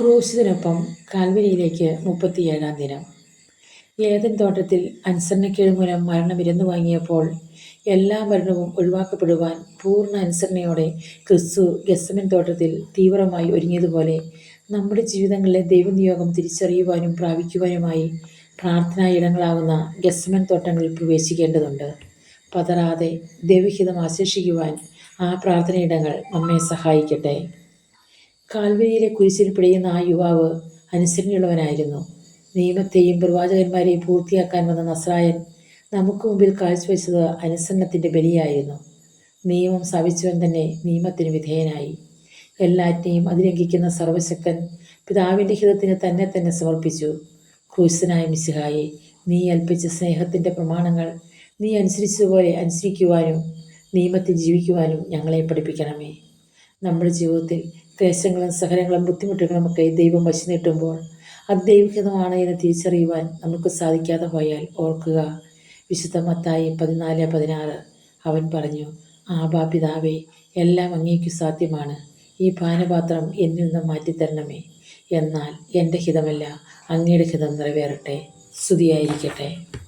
ക്രൂശിതിനൊപ്പം കാൽവരിയിലേക്ക് മുപ്പത്തിയേഴാം ദിനം. ഏതൻ തോട്ടത്തിൽ അനുസരണക്കേട് മൂലം മരണം ഇരന്നു വാങ്ങിയപ്പോൾ എല്ലാ മരണവും ഒഴിവാക്കപ്പെടുവാൻ പൂർണ അനുസരണയോടെ ക്രിസ്തു ഗസമൻ തോട്ടത്തിൽ തീവ്രമായി ഒരുങ്ങിയതുപോലെ നമ്മുടെ ജീവിതങ്ങളിലെ ദൈവനിയോഗം തിരിച്ചറിയുവാനും പ്രാപിക്കുവാനുമായി പ്രാർത്ഥനാ ഇടങ്ങളാകുന്ന ഗസമൻ തോട്ടങ്ങളിൽ പ്രവേശിക്കേണ്ടതുണ്ട്. പതറാതെ ദൈവഹിതം ആശേഷിക്കുവാൻ ആ പ്രാർത്ഥനയിടങ്ങൾ നമ്മെ സഹായിക്കട്ടെ. കാൽവരിയിലെ കുരിശിൽ പിടിയുന്ന ആ യുവാവ് അനുസരണയുള്ളവനായിരുന്നു. നിയമത്തെയും പ്രവാചകന്മാരെയും പൂർത്തിയാക്കാൻ വന്ന നസ്രായൻ നമുക്ക് മുമ്പിൽ കാഴ്ചവെച്ചത് അനുസരണത്തിന്റെ ബലിയായിരുന്നു. നിയമം സ്ഥാപിച്ചവൻ തന്നെ നിയമത്തിന് വിധേയനായി. എല്ലാറ്റിനെയും അതിലംഘിക്കുന്ന സർവശക്തൻ പിതാവിന്റെ ഹിതത്തിന് തന്നെ തന്നെ സമർപ്പിച്ചു. ക്രൂശനായ മിശിഹായെ നീ അൽപ്പിച്ച സ്നേഹത്തിന്റെ പ്രമാണങ്ങൾ നീ അനുസരിച്ചതുപോലെ അനുസരിക്കുവാനും നിയമത്തിൽ ജീവിക്കുവാനും ഞങ്ങളെ പഠിപ്പിക്കണമേ. നമ്മുടെ ജീവിതത്തിൽ ക്ലേശങ്ങളും സഹനങ്ങളും ബുദ്ധിമുട്ടുകളും ഒക്കെ ദൈവം വശി നീട്ടുമ്പോൾ അത് ദൈവികതമാണ് എന്ന് തിരിച്ചറിയുവാൻ നമുക്ക് സാധിക്കാതെ പോയാൽ ഓർക്കുക. വിശുദ്ധ മത്തായി പതിനാല് പതിനാറ് അവൻ പറഞ്ഞു ആ ബാപിതാവേ എല്ലാം അങ്ങേക്ക് സാധ്യമാണ്. ഈ പാനപാത്രം എന്നിൽ നിന്ന് മാറ്റിത്തരണമേ. എന്നാൽ എന്റെ ഹിതമല്ല അങ്ങയുടെ ഹിതം നിറവേറട്ടെ. സ്തുതിയായിരിക്കട്ടെ.